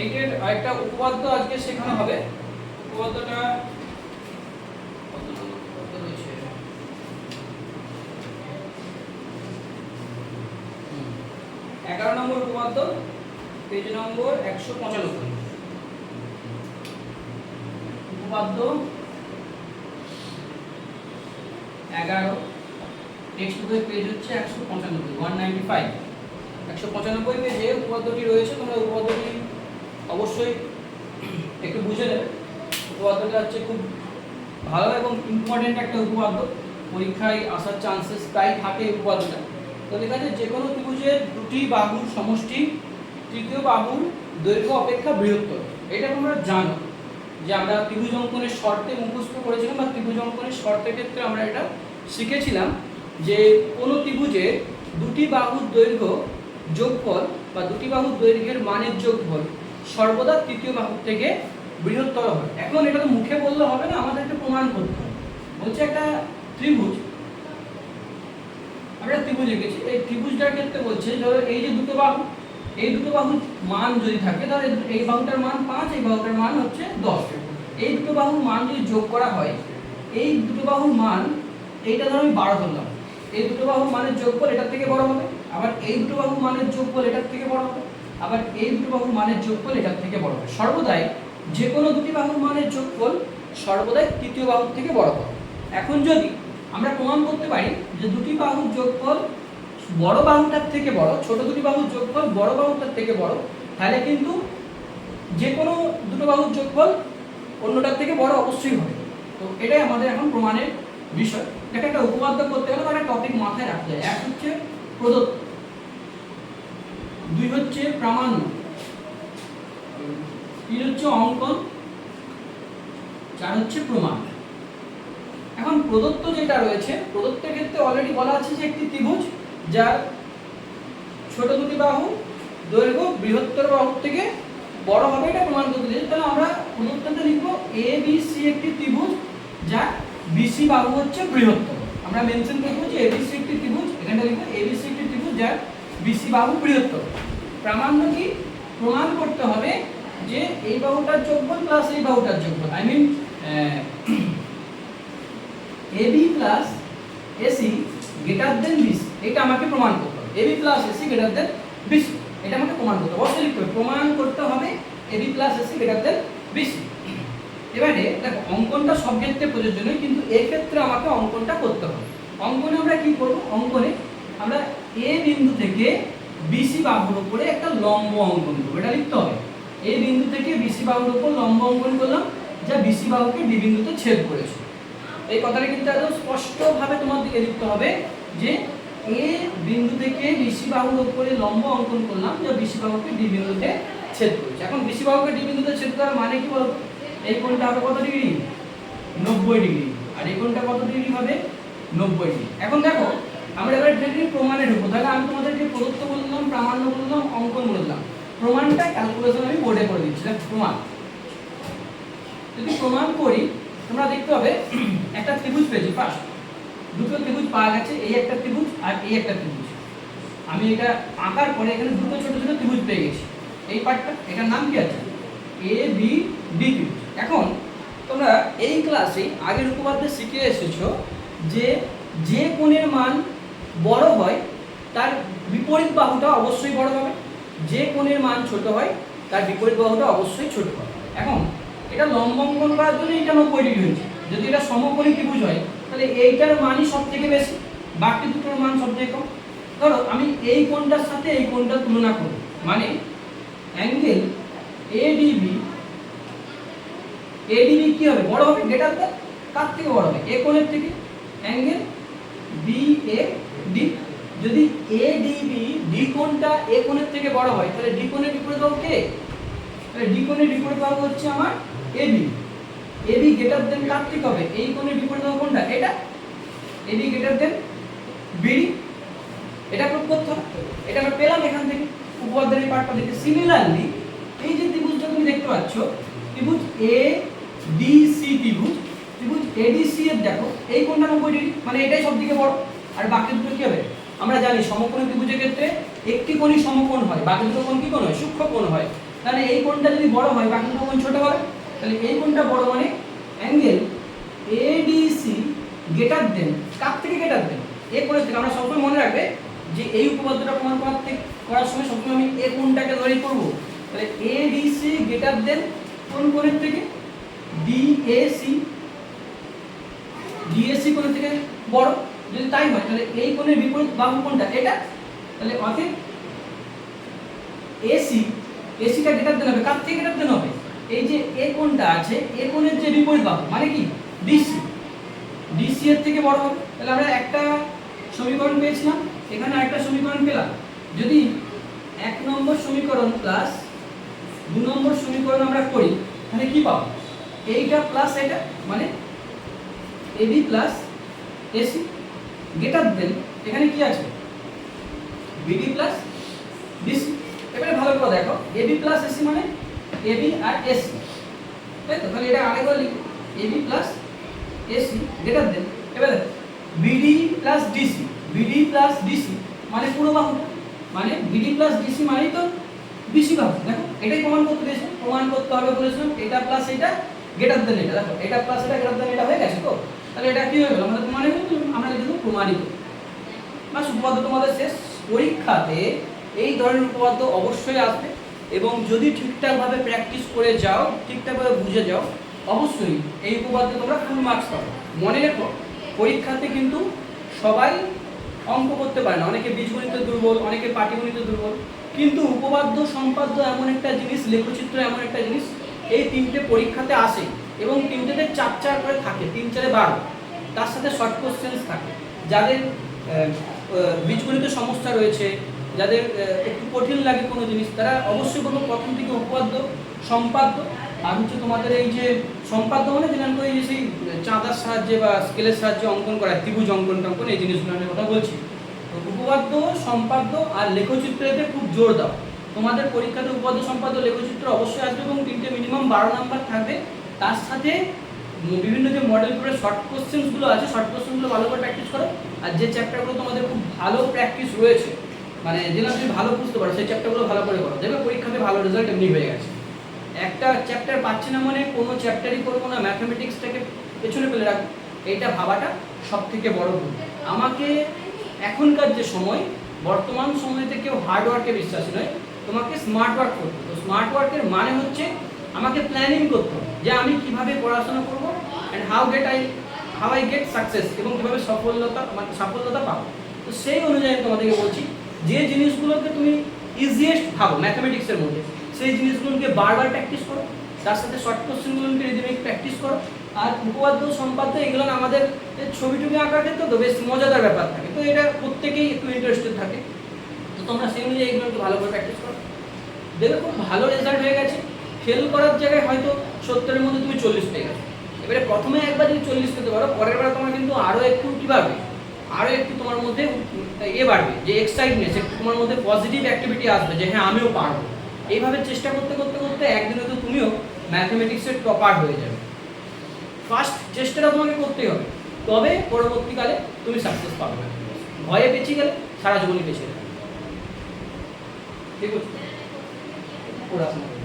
এইটের আরেকটা উপপাদ্য আজকে শেখানো হবে। উপপাদ্যটা এগারো নম্বর উপপাদ্য, পেজ নম্বর একশো পঁচানব্বই। উপপাদ্য এগারো টেক্সট বুকের পেজ হচ্ছে একশো পঁচানব্বই ওয়ান নাইনটি ফাইভ একশো পঁচানব্বই পেজে উপপাদ্যটি রয়েছে, তোমরা উপপাদ্যটি অবশ্যই একটু বুঝে নেবে। উপপাদ্যটা হচ্ছে খুব ভালো এবং ইম্পর্টেন্ট একটা উপপাদ্য। পরীক্ষায় আসার চান্সেস প্রায় থাকে এই উপপাদ্যটা। তো দেখা যায় যে কোনো ত্রিভুজের দুটি বাহুর সমষ্টি, তৃতীয় বাহুর দৈর্ঘ্য অপেক্ষা বৃহত্তর। এটা তোমরা জানো যে আমরা ত্রিভুজ অঙ্কনের শর্তে মুখস্থ করেছিলাম বা ত্রিভুজ অঙ্কনের শর্তের ক্ষেত্রে আমরা এটা শিখেছিলাম। যে কোনো ত্রিভুজে দুটি বাহুর দৈর্ঘ্য যোগফল বা দুটি বাহুর দৈর্ঘ্যের মানের যোগফল সর্বদা তৃতীয় বাহুর থেকে বৃহত্তর হয় এখন এটা তো মুখে বললে হবে না, আমাদেরকে প্রমাণ করতে হবে। বলছে একটা ত্রিভুজ। আমরা ত্রিভুজ এঁকেছি এই ত্রিভুজটার ক্ষেত্রে বলছে, ধরো এই যে দুটো বাহু, এই দুটো বাহুর মান যদি থাকে এই এই বাহুটার মান পাঁচ, এই বাহুটার মান হচ্ছে দশ। এই দুটো বাহুর মান যদি যোগ করা হয়, এই দুটো বাহুর মান, এইটা ধরো আমি বারো ধরলাম। এই দুটো বাহুর মানের যোগফল এটার থেকে বড় হবে, আবার এই দুটো বাহুর মানের যোগফল এটার থেকে বড় হবে, আবার এই দুটো বাহুর মানের যোগফল এটার থেকে বড় হবে। সর্বদাই যে কোনো দুটি বাহুর মানের যোগফল সর্বদাই তৃতীয় বাহুর থেকে বড় হবে। এখন যদি আমরা প্রমাণ করতে পারি যে দুটি বাহুর যোগফল বড় বাহুটার থেকে বড়, ছোট দুটি বাহুর যোগফল বড় বাহুটার থেকে বড়, তাহলে কিন্তু যে কোনো দুটো বাহুর যোগফল অন্যটার থেকে বড় অবশ্যই হবে। তো এটাই আমাদের এখন প্রমাণের বিষয়। এটা একটা উপপাদ্য করতে গেলে একটা টপিক মাথায় রাখতে হয় এক হচ্ছে প্রদত্ত, দুই হচ্ছে প্রামাণ্য, তিন হচ্ছে অঙ্কন, চার হচ্ছে প্রমাণ। এখন প্রদত্ত যেটা রয়েছে, প্রদত্তের ক্ষেত্রে অলরেডি বলা আছে যে একটি ত্রিভুজ, যার ছোট দুটি বাহু, দৈর্ঘ্য বৃহত্তর বাহু থেকে বড় হবে, এটা প্রমাণ করতে তাহলে আমরা প্রদত্তটা লিখব? এ বি সি একটি ত্রিভুজ বিসি বাহু হচ্ছে বৃহত্তর। আমরা মেনশন করব যে এবিসি একটি ত্রিভুজ এখানে লিখব এবিসি একটি ত্রিভুজ যার বিসি বাহু বৃহত্তর। প্রামাণ্য কি? প্রমাণ করতে হবে যে এই বাহুটার যোগফল প্লাস এই বাহুটার যোগফল। I mean AB plus AC greater than BC এটা আমাকে প্রমাণ করতে হবে। AB plus AC greater than BC এটা আমাকে প্রমাণ করতে হবে। অবশ্যই লিখতে হবে। প্রমাণ করতে হবে AB plus AC greater than BC এবারে, দেখো, অঙ্কনটা সব ক্ষেত্রে প্রযোজ্য নয়, কিন্তু এক্ষেত্রে আমাকে অঙ্কনটা করতে হবে। অঙ্কনে আমরা কি করব? অঙ্কনে আমরা এ বিন্দু থেকে বিসি বাহুর উপরে একটা লম্ব অঙ্কন করব। এটা লিখতে হবে। এ বিন্দু থেকে বিসি বাহুর উপর লম্ব অঙ্কন করলাম, যা বিসি বাহুকে ডি বিন্দুতে ছেদ করেছে। এই কথাটা কিন্তু একদম স্পষ্টভাবে তোমার দিকে লিখতে হবে যে, এ বিন্দু থেকে বিসি বাহুর উপরে লম্ব অঙ্কন করলাম, যা বিসি বাহুকে ডি বিন্দুতে ছেদ করেছে। এখন বিসি বাহুকে ডি বিন্দুতে ছেদ করার মানে কি বলতো? এই কোণটা হবে কত ডিগ্রি? নব্বই ডিগ্রি। আর এই কোণটা কত ডিগ্রি হবে? নব্বই ডিগ্রি। এখন দেখো, আমরা এবার ডিগ্রি প্রমাণে ঢুকবো তাহলে আমি তোমাদেরকে প্রদত্ত বললাম প্রামাণ্য বললাম অঙ্কন বললাম প্রমাণটা ক্যালকুলেশন আমি বোর্ডে করে দিচ্ছি। দেখ, প্রমাণ। যদি প্রমাণ করি, তোমরা দেখতে হবে একটা ত্রিভুজ পেয়েছি। ফার্স্ট দুটো ত্রিভুজ পাওয়া গেছে, এই একটা ত্রিভুজ আর এই একটা ত্রিভুজ। আমি এটা আঁকার পরে এখানে দুটো ছোট ছোট ত্রিভুজ পেয়ে গেছি। এই পার্টটা এটার নাম কি আছে? এ বি ডি ত্রিভুজ এখন তোমরা এই ক্লাসে আগের উপপাদ্যে শিখে এসেছ যে যে কোণের মান বড় হয়, তার বিপরীত বাহুটা অবশ্যই বড় হবে। যে কোণের মান ছোট হয়, তার বিপরীত বাহুটা অবশ্যই ছোট হবে। এখন, এটা লম্ব অঙ্কন করার জন্য এটা নব্বই ডিগ্রি হয়েছে। যদি এটা সমকোণী ত্রিভুজ হয়, তাহলে এইটার মানই সব থেকে বেশি, বাকি দুটোর মান সব থেকে কম। ধরো, আমি এই কোণটার সাথে এই কোণটা তুলনা করব। মানে অ্যাঙ্গেল এডিবি এডিবি কি হবে? বড় হবে গ্রেটার দেন কার থেকে বড় হবে? এ কোণের থেকে? অ্যাঙ্গেল বি এ ডি যদি এ ডিবি ডি কোণটা এ কোণের থেকে বড় হয়, তাহলে ডি কোণের বিপরীত বাহু কে? তাহলে ডি কোণের বিপরীত বাহু হচ্ছে আমার এবি এবি গ্রেটার দেন কার থেকে হবে? এই কোণের বিপরীত বাহু কোনটা এটা? এবি গ্রেটার দেন বিডি এটা প্রুভ করতে এটা আমরা পেলাম এখান থেকে। উপপাদ্যের এই পার্টটা থেকে সিমিলারলি এই যে ত্রিভুজটা তুমি দেখতে পাচ্ছ, ত্রিভুজ এ ডি সি ত্রিভুজ ত্রিভুজ এডিসি এর দেখো, এই কোণটা নব্বই ডিগ্রি মানে এটাই সব থেকে বড়। আর বাকি দুটো কি হবে? আমরা জানি সমকোণী ত্রিভুজের ক্ষেত্রে একটি কোণই সমকোণ হয়, বাকি দুটো কোণ কি কোণ হয়? সূক্ষ্ম কোণ হয়। তাহলে এই কোণটা যদি বড় হয়, বাকি দুটো কোণ ছোট হয়, তাহলে এই কোণটা বড় মানে অ্যাঙ্গেল এডিসি গেটার দেন কার থেকে গেটার দেন এ কোণের থেকে। আমরা সবসময় মনে রাখবে যে এই উপপাদ্যটা প্রমাণ করার থেকে করার সময় সবসময় আমি এ কোণটাকে ধরেই করব। তাহলে এডিসি গেটার দেন কোন কোণের থেকে? ডিএসি ডিএসি কোণের থেকে বড়? যদি তাই হয়, তাহলে এই কোণের বিপরীত বাহু কোনটা এটা? তাহলে অতএব এসি এসিটা গেটার দেন হবে। কার থেকে গেটার দেন হবে? এই যে এ কোণটা আছে এ কোণের যে বিপরীত বাহু মানে কি? ডিসি ডিসি এর থেকে বড় হবে। তাহলে আমরা একটা সমীকরণ পেয়েছিলাম, এখানে একটা সমীকরণ পেলাম। যদি এক নম্বর সমীকরণ প্লাস দু নম্বর সমীকরণ আমরা করি, তাহলে কি পাবো? এইটা প্লাস এটা মানে AB plus AC greater than এখানে কি আছে? বিডি প্লাস ডিসি এবারে ভালো করে দেখো এবি প্লাস এসি মানে এবি আর এসি তাই তো? তাহলে এটা আরেকবার লিখো AB plus AC greater than এবারে BD plus DC BD plus DC মানে পুরো বাহু মানে বিডি প্লাস ডিসি মানেই তো ডিসি বাহু, দেখো? এটাই প্রমাণ করতে দিয়েছে, প্রমাণ করতে হবে বলেছিলাম, এটা প্লাস এটা গেটার দেন এটা, দেখো, এটা প্লাস এটা গেটার দেন এটা হয়ে গেছে তো? তাহলে এটা কি হয়ে গেল? আমাদের প্রমাণিত আমরা দেবো প্রমাণিত। বা উপপাদ্য তোমাদের শেষ পরীক্ষাতে এই ধরনের উপপাদ্য অবশ্যই আসবে এবং যদি ঠিকঠাকভাবে প্র্যাকটিস করে যাও, ঠিকঠাকভাবে বুঝে যাও, অবশ্যই এই উপপাদ্যে তোমরা ফুল মার্কস পাবে। মনে রেখো, পরীক্ষাতে কিন্তু সবাই অঙ্ক করতে পারে না। অনেকে বীজগণিতে দুর্বল, অনেকে পাটিগণিতে দুর্বল। কিন্তু উপপাদ্য সম্পাদ্য এমন একটা জিনিস, লেখচিত্র এমন একটা জিনিস এই তিনটে পরীক্ষাতে আসে এবং তিনটেতে চার চার করে থাকে, তিন চারে বারো। তার সাথে শর্ট কোশ্চেন্স থাকে। যাদের বীজগণিত সমস্যা রয়েছে, যাদের একটু কঠিন লাগে কোনো জিনিস, তারা অবশ্যই বলব প্রথম থেকে উপপাদ্য, সম্পাদ্য। আর হচ্ছে তোমাদের এই যে সম্পাদ্য মানে করে এই যে সেই চাঁদার সাহায্যে বা স্কেলের সাহায্যে অঙ্কন করা, ত্রিভুজ অঙ্কন টঙ্কন, এই জিনিসগুলো নিয়ে কথা বলছি। উপপাদ্য, সম্পাদ্য আর লেখচিত্রেতে খুব জোর দাও। তোমাদের পরীক্ষাতে উপাদ্য সম্পাদ্য লেখচিত্র অবশ্যই আসবে এবং তিনটে মিনিমাম বারো নাম্বার থাকবে। তার সাথে বিভিন্ন যে মডেল করে শর্ট কোশ্চেন্সগুলো আছে শর্ট কোশ্চেনগুলো ভালো করে প্র্যাকটিস করো। আর যে চ্যাপ্টারগুলো তোমাদের খুব ভালো প্র্যাকটিস রয়েছে মানে যেটা তুমি ভালো বুঝতে পারো, সেই চ্যাপ্টারগুলো ভালো করে করো। দেখবে পরীক্ষাতে ভালো রেজাল্ট এমনি হয়ে গেছে। একটা চ্যাপ্টার পাচ্ছি না মানে কোনো চ্যাপ্টারই করব না ম্যাথামেটিক্সটাকে পেছনে ফেলে রাখব। এইটা ভাবাটা সব থেকে বড় ভুল। আমাকে এখনকার যে সময়, বর্তমান সময়তে কেউ হার্ড ওয়ার্কে বিশ্বাসী নয়। তোমাকে স্মার্ট ওয়ার্ক করতে। তো স্মার্ট ওয়ার্কের মানে হচ্ছে আমাকে প্ল্যানিং করতে হবে যে আমি কীভাবে পড়াশোনা করব and how get I how I get success এবং কীভাবে সফলতা মানে সাফল্যতা পাবো। তো সেই অনুযায়ী তোমাদেরকে বলছি, যে জিনিসগুলোকে তুমি ইজিয়েস্ট ভাবো ম্যাথামেটিক্সের মধ্যে, সেই জিনিসগুলোকে বারবার প্র্যাকটিস করো, তার সাথে শর্ট কোশ্চেনগুলোকে রিদিনিং প্র্যাকটিস করো, আর উপপাদ্য, সম্পাদ্য এগুলো আমাদের ছবি টবি আঁকার ক্ষেত্রে তো বেশ মজাদার ব্যাপার থাকে। তো এটা প্রত্যেকেই একটু ইন্টারেস্টেড থাকে। তোমরা সেই অনুযায়ী এগুলো একটু ভালো করে প্র্যাকটিস করো। দেখবে খুব ভালো রেজাল্ট হয়ে গেছে। ফেল করার জায়গায় হয়তো সত্তরের মধ্যে তুমি চল্লিশ পেয়ে গেছো। এবারে প্রথমে একবার যদি চল্লিশ পেতে পারো, পরের বার তোমার কিন্তু আরও একটু কী বাড়বে? আরও একটু তোমার মধ্যে এ বাড়বে, যে এক্সাইটনেস একটু তোমার মধ্যে পজিটিভ অ্যাক্টিভিটি আসবে, যে হ্যাঁ আমিও পারব। এইভাবে চেষ্টা করতে করতে করতে একদিনে তো তুমিও ম্যাথমেটিক্সের টপার হয়ে যাবে। ফার্স্ট চেষ্টাটা তোমাকে করতেই হবে। তবে পরবর্তীকালে তুমি সাকসেস পাবে। ভয়ে পেছিয়ে গেলে সারা জীবনই যাবে। ঠিক আছে পড়াশোনা